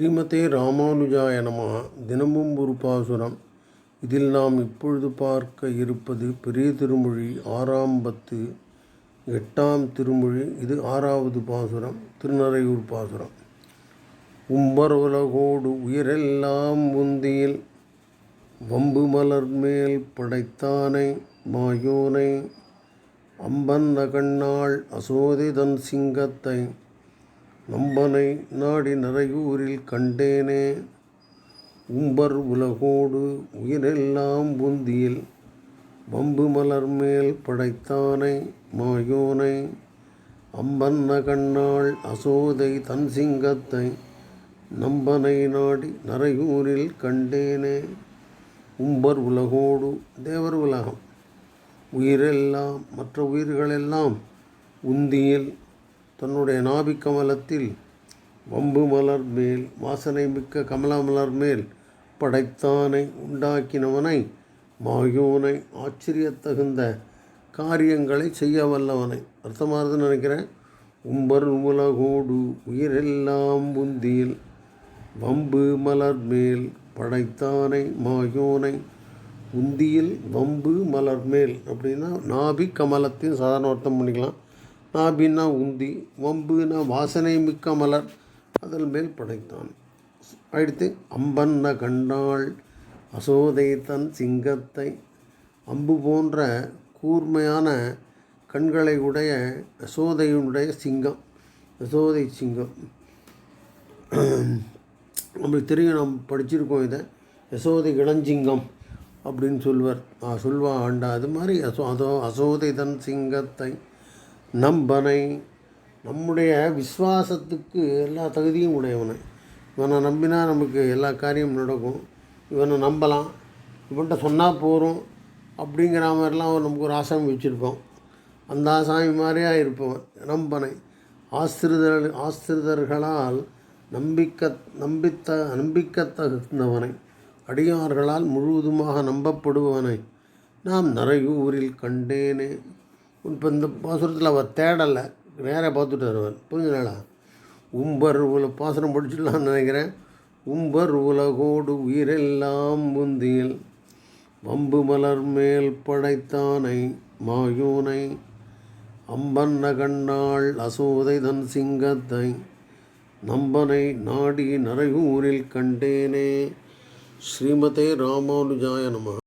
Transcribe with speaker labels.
Speaker 1: ஸ்ரீமதே ராமானுஜாய நம. தினமும் ஒரு பாசுரம். இதில் நாம் இப்பொழுது பார்க்க இருப்பது பெரிய திருமொழி ஆறாம் பத்து எட்டாம் திருமொழி. இது ஆறாவது பாசுரம் திருநறையூர் பாசுரம். உம்பர் உலகோடு உயிரெல்லாம் உந்தியில் வம்பு மலர் மேல் படைத்தானை மாயோனை. அம்பன் கண்ணாள் அசோதிதன் சிங்கத்தை நம்பனை நாடி நிறையூரில் கண்டேனே. உம்பர் உலகோடு உயிரெல்லாம் புந்தியில் வம்பு மலர் மேல் படைத்தானை மாயோனை. அம்பன்ன கண்ணாள் அசோதை தன் சிங்கத்தை நம்பனை நாடி நரையூரில் கண்டேனே. உம்பர் உலகோடு தேவர் உலகம். உயிரெல்லாம் மற்ற உயிர்களெல்லாம் உந்தியில் தன்னுடைய நாபிக் கமலத்தில் வம்பு மலர் மேல் வாசனை மிக்க கமலா மலர் மேல் படைத்தானை உண்டாக்கினவனை மாயோனை ஆச்சரியத்தகுந்த காரியங்களை செய்ய வல்லவனை. அர்த்தமானதுன்னு நினைக்கிறேன். உம்பர் உலகோடு உயிரெல்லாம் புந்தியில் வம்பு மலர் மேல் படைத்தானை மாயோனை உந்தியில் வம்பு மலர் மேல் அப்படின்னா நாபி கமலத்தின் சாதாரண அர்த்தம் பண்ணிக்கலாம். நாபின்னா உந்தி வம்புனா வாசனை மிக்க மலர் அதன் மேல் படைத்தான். அடுத்து அம்பன்ன கண்டாள் அசோதை தன் சிங்கத்தை அம்பு போன்ற கூர்மையான கண்களை உடைய யசோதையினுடைய சிங்கம் யசோதை சிங்கம். நம்மளுக்கு தெரியும் நாம் படிச்சிருக்கோம் இதை யசோதை இளஞ்சிங்கம் அப்படின்னு சொல்வார். சொல்வா ஆண்டா. அது மாதிரி அசோ அதோ அசோதை தன் சிங்கத்தை நம்பனை நம்முடைய விஸ்வாசத்துக்கு எல்லா தகுதியும் உடையவனை. இவனை நம்பினா நமக்கு எல்லா காரியமும் நடக்கும். இவனை நம்பலாம். இவன்கிட்ட சொன்னால் போகிறோம் அப்படிங்கிற மாதிரிலாம் நமக்கு ஒரு ஆசாமி வச்சுருப்போம் அந்த ஆசாமி மாதிரியாக இருப்பவன் நம்பனை. ஆசிரிதர் ஆசிரிதர்களால் நம்பிக்க நம்பித்த நம்பிக்கத்தகுந்தவனை. அடியார்களால் முழுவதுமாக நம்பப்படுபவனை. நாம் நரையூரில் கண்டேனே. இப்போ இந்த பாசுரத்தில் அவர் தேடலை நேராக பார்த்துட்டு வருவார். புரிஞ்சுனாலா உம்பர் உல பாசுரம் படிச்சுடலாம்னு நினைக்கிறேன். உம்பர் உலகோடு உயிரெல்லாம் புந்தியில் வம்பு மலர் மேல் படைத்தானை மாயூனை அம்பன்ன கண்ணாள் அசோதை தன் சிங்கத்தை நம்பனை நாடி நரையூரில் கண்டேனே. ஸ்ரீமதே ராமானுஜாய நம.